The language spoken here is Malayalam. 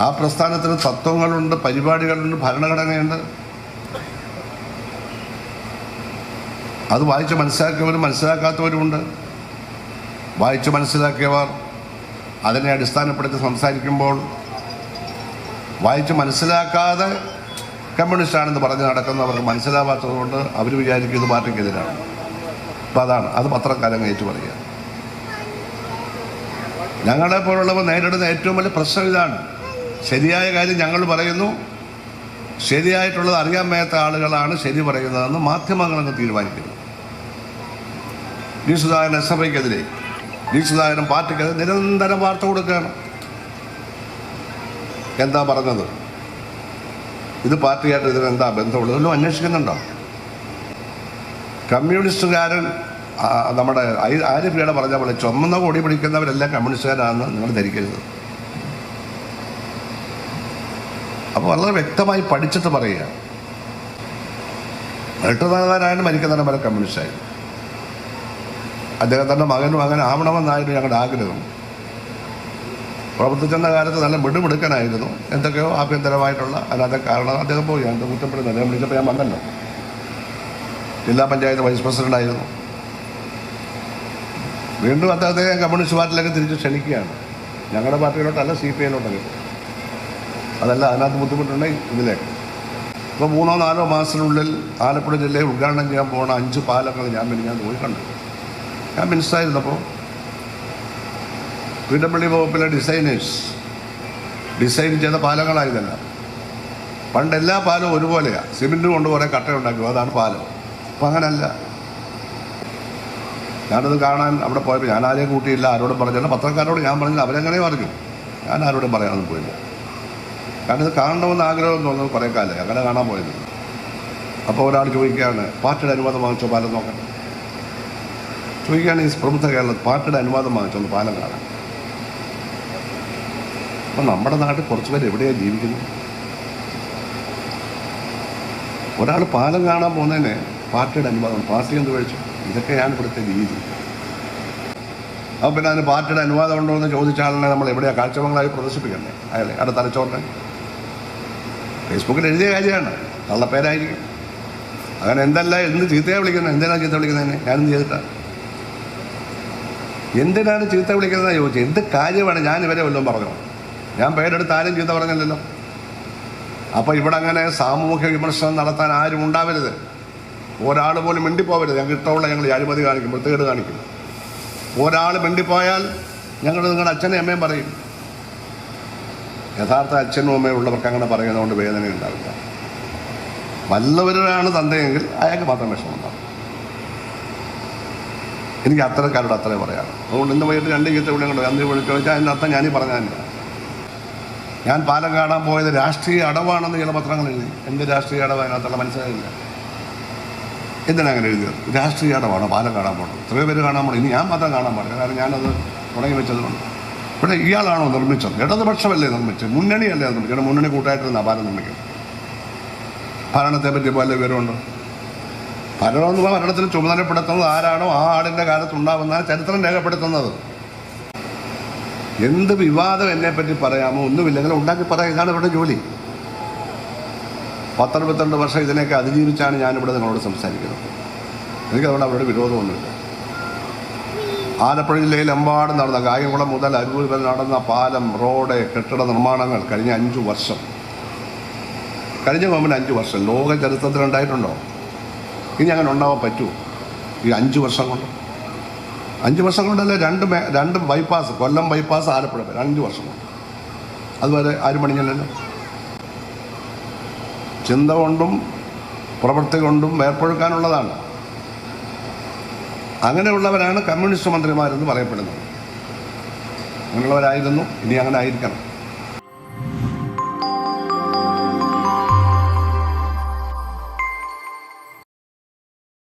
ആ പ്രസ്ഥാനത്തിന് തത്വങ്ങളുണ്ട് പരിപാടികളുണ്ട് ഭരണഘടനയുണ്ട്. അത് വായിച്ച് മനസ്സിലാക്കിയവരും മനസ്സിലാക്കാത്തവരുമുണ്ട്. വായിച്ച് മനസ്സിലാക്കിയവർ അതിനെ അടിസ്ഥാനപ്പെടുത്തി സംസാരിക്കുമ്പോൾ വായിച്ച് മനസ്സിലാക്കാതെ കമ്മ്യൂണിസ്റ്റാണെന്ന് പറഞ്ഞ് നടക്കുന്നവർക്ക് മനസ്സിലാവാത്തതുകൊണ്ട് അവർ വിചാരിക്കും ഇത് പാർട്ടിക്കെതിരാണ്. അപ്പം അതാണ്. അത് പത്രക്കാരൻ ഏറ്റു പറയുക. ഞങ്ങളെ പോലുള്ളവർ നേരിടുന്ന ഏറ്റവും വലിയ പ്രശ്നം ഇതാണ്. ശരിയായ കാര്യം ഞങ്ങൾ പറയുന്നു. ശരിയായിട്ടുള്ളത് അറിയാൻ മേത്ത ആളുകളാണ് ശരി പറയുന്നതെന്ന് മാധ്യമങ്ങളങ്ങ് തീരുമാനിക്കുന്നു. ഡി സുധാകരൻ എസ് എഫ് ഐക്കെതിരെ ഡി സുധാകരൻ പാർട്ടിക്കെതിരെ നിരന്തരം വാർത്ത കൊടുക്കുകയാണ്. എന്താ പറഞ്ഞത്? ഇത് പാർട്ടിയായിട്ട് ഇതിന് എന്താ ബന്ധമുള്ളത്? ഇതൊന്നും അന്വേഷിക്കുന്നുണ്ടോ? കമ്മ്യൂണിസ്റ്റുകാരൻ നമ്മുടെ ആരിഫിയുടെ പറഞ്ഞ പോലെ ചുമന്ന കൊടി പിടിക്കുന്നവരെല്ലാം കമ്മ്യൂണിസ്റ്റുകാരാണെന്ന് നിങ്ങൾ ധരിക്കരുത്. അപ്പോൾ വളരെ വ്യക്തമായി പഠിച്ചിട്ട് പറയുക. മരിക്കുന്ന മരിക്കുന്നതിന് വരെ കമ്മ്യൂണിസ്റ്റായി. അദ്ദേഹത്തിന്റെ മകനും അങ്ങനെ ആവണമെന്നായിരുന്നു ഞങ്ങളുടെ ആഗ്രഹം. പ്രവർത്തിച്ചെന്ന കാലത്ത് നല്ല മിടുമിടുക്കനായിരുന്നു. എന്തൊക്കെയോ ആഭ്യന്തരമായിട്ടുള്ള അല്ലാതെ കാരണം അദ്ദേഹം പോയി. ഞാൻ കുറ്റപ്പെടുന്നത് അദ്ദേഹം വിളിച്ചപ്പോൾ ഞാൻ വന്നല്ലോ. ജില്ലാ പഞ്ചായത്ത് വൈസ് പ്രസിഡന്റ് ആയിരുന്നു. വീണ്ടും അദ്ദേഹത്തെ കമ്മ്യൂണിസ്റ്റ് പാർട്ടിയിലേക്ക് തിരിച്ച് ക്ഷണിക്കുകയാണ്. ഞങ്ങളുടെ പാർട്ടിയിലോട്ടല്ല സി പി ഐയിലോട്ടൊക്കെ. അതല്ല അതിനകത്ത് ബുദ്ധിമുട്ടുണ്ടെങ്കിൽ ഇതിലേക്ക്. ഇപ്പോൾ മൂന്നോ നാലോ മാസത്തിനുള്ളിൽ ആലപ്പുഴ ജില്ലയിൽ ഉദ്ഘാടനം ചെയ്യാൻ പോകുന്ന അഞ്ച് പാലങ്ങൾ ഞാൻ പിന്നെ ഞാൻ പോയി കണ്ടു ഞാൻ മിനിസ്റ്ററായിരുന്നപ്പോൾ പി ഡബ്ല്യു വകുപ്പിലെ ഡിസൈനേഴ്സ് ഡിസൈൻ ചെയ്ത പാലങ്ങളായതല്ല. പണ്ട് എല്ലാ പാലവും ഒരുപോലെയാണ് സിമെന്റ് കൊണ്ട് കുറേ കട്ട ഉണ്ടാക്കും അതാണ് പാലം. അപ്പം അങ്ങനല്ല. ഞാനത് കാണാൻ അവിടെ പോയപ്പോൾ ഞാൻ ആരെയും കൂട്ടിയില്ല ആരോടും പറഞ്ഞില്ല. പത്രക്കാരോട് ഞാൻ പറഞ്ഞില്ല അവരെങ്ങനെയും അറിഞ്ഞു ഞാൻ ആരോടും പറയാനൊന്നും പോയില്ല. കാരണം ഇത് കാണണമെന്ന് ആഗ്രഹം തോന്നുന്നത് കുറേ കാലം അങ്ങനെ കാണാൻ പോയത്. അപ്പോൾ ഒരാൾ ചോദിക്കുകയാണ് പാർട്ടിയുടെ അനുവാദം വാങ്ങിച്ചോ പാലം നോക്കട്ടെ ചോദിക്കുകയാണ് ഈ പ്രമുഖ കേരളത്തിൽ പാർട്ടിയുടെ അനുവാദം വാങ്ങിച്ചോ? ഒന്ന് പാലം കാണാൻ. അപ്പം നമ്മുടെ നാട്ടിൽ കുറച്ച് പേര് എവിടെയാണ് ജീവിക്കുന്നത്? ഒരാൾ പാലം കാണാൻ പോകുന്നതിന് പാർട്ടിയുടെ അനുവാദം പാർട്ടി എന്ത് കഴിച്ചു ഇതൊക്കെയാണ് ഇവിടുത്തെ രീതി. അപ്പം പിന്നെ അതിന് പാർട്ടിയുടെ അനുവാദം ഉണ്ടോ എന്ന് ചോദിച്ച നമ്മൾ എവിടെയാണ് കാഴ്ചവങ്ങളായി പ്രദർശിപ്പിക്കണ്ടേ അയാളെ അവിടെ തലച്ചോറിനെ? ഫേസ്ബുക്കിൽ എഴുതിയ കാര്യമാണ്. കള്ളപ്പേരായിരിക്കും അങ്ങനെ എന്തല്ല എന്ത് ചീത്തയാണ് വിളിക്കുന്നത്? എന്തിനാണ് ചീത്ത വിളിക്കുന്നതിനെ? ഞാനെന്ത് ചെയ്തിട്ടാണ് എന്തിനാണ് ചീത്ത വിളിക്കുന്നത് ചോദിച്ചത്? എന്ത് കാര്യമാണ്? ഞാൻ ഇവരെ വല്ലതും പറഞ്ഞു? ഞാൻ പേരെടുത്ത് ആരും ചീത്ത പറഞ്ഞില്ലല്ലോ. അപ്പോൾ ഇവിടെ അങ്ങനെ സാമൂഹ്യ വിമർശനം നടത്താൻ ആരും ഉണ്ടാവരുത്. ഒരാൾ പോലും മിണ്ടിപ്പോവരുത്. ഞങ്ങൾ ഇഷ്ടമുള്ള ഞങ്ങൾ അഴിമതി കാണിക്കും വൃത്തികേട് കാണിക്കും. ഒരാൾ മിണ്ടിപ്പോയാൽ ഞങ്ങൾ നിങ്ങളുടെ അച്ഛനെയും അമ്മയും പറയും. യഥാർത്ഥ അച്ഛനും അമ്മയും ഉള്ളവർക്ക് അങ്ങനെ പറയുന്നതുകൊണ്ട് വേദന ഉണ്ടാവില്ല. വല്ലവരാണ് തന്തയെങ്കിൽ അയാൾക്ക് മാത്രം വിഷമമുണ്ടാവും. എനിക്ക് അത്തരക്കാരോട് അത്രേ പറയാം അതുകൊണ്ട് ഇന്ന് വൈകിട്ട് രണ്ട് ചീത്ത വിളിയുണ്ട് അന്ന് വിളിച്ചു ചോദിച്ചാൽ അതിന്റെ അർത്ഥം ഞാനീ പറഞ്ഞതല്ല ഞാൻ പാലം കാണാൻ പോയത് രാഷ്ട്രീയ അടവാണെന്ന് ചില പത്രങ്ങൾ എഴുതി. എന്റെ രാഷ്ട്രീയ അടവ് അതിനകത്തുള്ള മനസ്സിലായില്ല. എന്തിനാണ് അങ്ങനെ എഴുതിയത്? രാഷ്ട്രീയ അടവാണ് പാലം കാണാൻ പോകണം ഇത്രയോ പേര് കാണാൻ പോകണം ഇനി ഞാൻ മാത്രം കാണാൻ പാടില്ല. കാരണം ഞാനത് തുടങ്ങി വെച്ചതുകൊണ്ട്. ഇവിടെ ഇയാളാണോ നിർമ്മിച്ചത്? ഇടതുപക്ഷമല്ലേ നിർമ്മിച്ചത്? മുന്നണിയല്ലേ നിർമ്മിച്ചത്? മുന്നണി കൂട്ടായിട്ടിരുന്ന പാലം നിർമ്മിക്കുന്നത് ഭരണത്തെ പറ്റി വല്ല വിവരമുണ്ടോ? ഭരണം എന്ന് പറഞ്ഞാൽ ഭരണത്തിന് ചുമതലപ്പെടുത്തുന്നത് ആരാണോ? ആ ആളിന്റെ കാലത്തുണ്ടാവുന്ന ചരിത്രം രേഖപ്പെടുത്തുന്നത്. എന്ത് വിവാദം എന്നെ പറ്റി പറയാമോ? ഒന്നുമില്ലെങ്കിൽ ഉണ്ടാക്കി പറയാം. ഇതാണ് ഇവിടെ ജോലി. പത്തറുപത്തിരണ്ട് വർഷം ഇതിനെയൊക്കെ അതിജീവിച്ചാണ് ഞാനിവിടെ നിങ്ങളോട് സംസാരിക്കുന്നത്. എനിക്കതുകൊണ്ട് അവരുടെ വിരോധമൊന്നുമില്ല. ആലപ്പുഴ ജില്ലയിൽ എമ്പാടും നടന്ന കായംകുളം മുതൽ അരൂർ വരെ നടന്ന പാലം റോഡ് കെട്ടിട നിർമ്മാണങ്ങൾ കഴിഞ്ഞ അഞ്ച് വർഷം. കഴിഞ്ഞ ഗവൺമെന്റ് അഞ്ച് വർഷം. ലോക ചരിത്രത്തിൽ ഉണ്ടായിട്ടുണ്ടോ? ഇനി അങ്ങനെ ഉണ്ടാവാൻ പറ്റുമോ ഈ അഞ്ച് വർഷം കൊണ്ട്. അഞ്ച് വർഷം കൊണ്ടല്ലേ രണ്ട് രണ്ട് ബൈപ്പാസ് കൊല്ലം ബൈപ്പാസ് ആലപ്പുഴ വരെ അഞ്ച് വർഷം കൊണ്ട്. അതുവരെ ആരും പണിഞ്ഞില്ലല്ലോ. ചിന്ത കൊണ്ടും പ്രവൃത്തി കൊണ്ടും വേർപ്പൊഴുക്കാനുള്ളതാണ് അങ്ങനെയുള്ളവരാണ് കമ്മ്യൂണിസ്റ്റ് മന്ത്രിമാരെന്ന് പറയപ്പെടുന്നത്. അങ്ങനെയുള്ളവരായിരുന്നു. ഇനി അങ്ങനെ ആയിരിക്കണം.